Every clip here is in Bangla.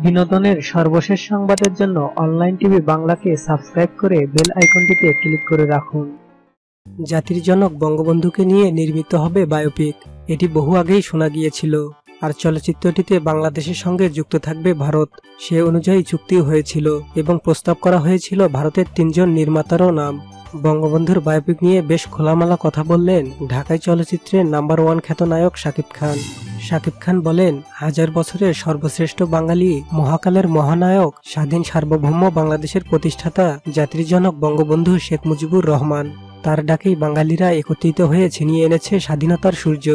বিনোদনের সর্বশেষ সংবাদের জন্য অনলাইন টিভি বাংলাকে সাবস্ক্রাইব করে বেল আইকনটিতে ক্লিক করে রাখুন। জাতির জনক বঙ্গবন্ধুকে নিয়ে নির্মিত হবে বায়োপিক। এটি বহু আগেই শোনা গিয়েছিল। আর চলচ্চিত্রটিতে বাংলাদেশের সঙ্গে যুক্ত থাকবে ভারত। সে অনুযায়ী চুক্তিও হয়েছিল এবং প্রস্তাব করা হয়েছিল ভারতের তিনজন নির্মাতারও নাম। বঙ্গবন্ধুর বায়োপিক নিয়ে বেশ খোলামেলা কথা বললেন ঢাকায় চলচ্চিত্রের নাম্বার ওয়ান খ্যাতনায়ক শাকিব খান। শাকিব খান বলেন, হাজার বছরের সর্বশ্রেষ্ঠ বাঙালি মহাকালের মহানায়ক, স্বাধীন সার্বভৌম বাংলাদেশের প্রতিষ্ঠাতা, জাতির জনক বঙ্গবন্ধু শেখ মুজিবুর রহমান। তার ডাকেই বাঙালিরা একত্রিত হয়ে ছিনিয়ে এনেছে স্বাধীনতার সূর্য।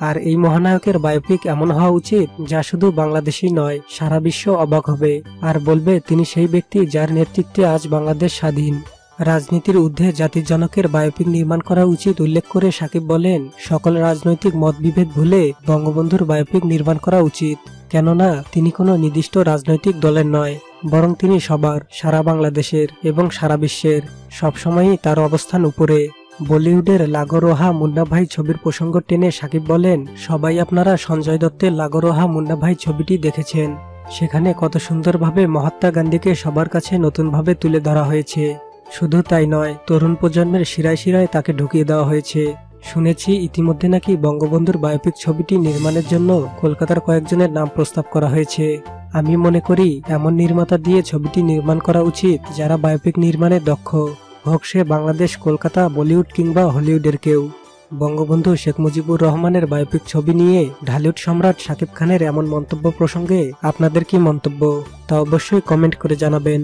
আর এই মহানায়কের বায়োপিক এমন হওয়া উচিত, যা শুধু বাংলাদেশই নয়, সারা বিশ্ব অবাক হবে। আর বলবে, তিনি সেই ব্যক্তি যার নেতৃত্বে আজ বাংলাদেশ স্বাধীন। রাজনীতির ঊর্ধ্বে জাতির জনকের বায়োপিক নির্মাণ করা উচিত উল্লেখ করে সাকিব বলেন, সকল রাজনৈতিক মতবিভেদ ভুলে বঙ্গবন্ধুর বায়োপিক নির্মাণ করা উচিত। কেননা, তিনি কোনো নির্দিষ্ট রাজনৈতিক দলের নয়, বরং তিনি সবার, সারা বাংলাদেশের এবং সারা বিশ্বের। সবসময়ই তার অবস্থান উপরে। বলিউডের লাগরোহা মুন্না ভাই ছবির প্রসঙ্গ টেনে সাকিব বলেন, সবাই আপনারা সঞ্জয় দত্তের লাগরোহা মুন্না ভাই ছবিটি দেখেছেন। সেখানে কত সুন্দরভাবে মহাত্মা গান্ধীকে সবার কাছে নতুনভাবে তুলে ধরা হয়েছে। শুধু তাই নয়, তরুণ প্রজন্মের শিরায় শিরায় তাকে ঢুকিয়ে দেওয়া হয়েছে। শুনেছি ইতিমধ্যে নাকি বঙ্গবন্ধুর বায়োপিক ছবিটি নির্মাণের জন্য কলকাতার কয়েকজনের নাম প্রস্তাব করা হয়েছে। আমি মনে করি এমন নির্মাতা দিয়ে ছবিটি নির্মাণ করা উচিত যারা বায়োপিক নির্মাণে দক্ষ। হোক সে বাংলাদেশ, কলকাতা, বলিউড কিংবা হলিউডের কেউ। বঙ্গবন্ধু শেখ মুজিবুর রহমানের বায়োপিক ছবি নিয়ে ঢালিউড সম্রাট শাকিব খানের এমন মন্তব্য প্রসঙ্গে আপনাদের কি মন্তব্য তা অবশ্যই কমেন্ট করে জানাবেন।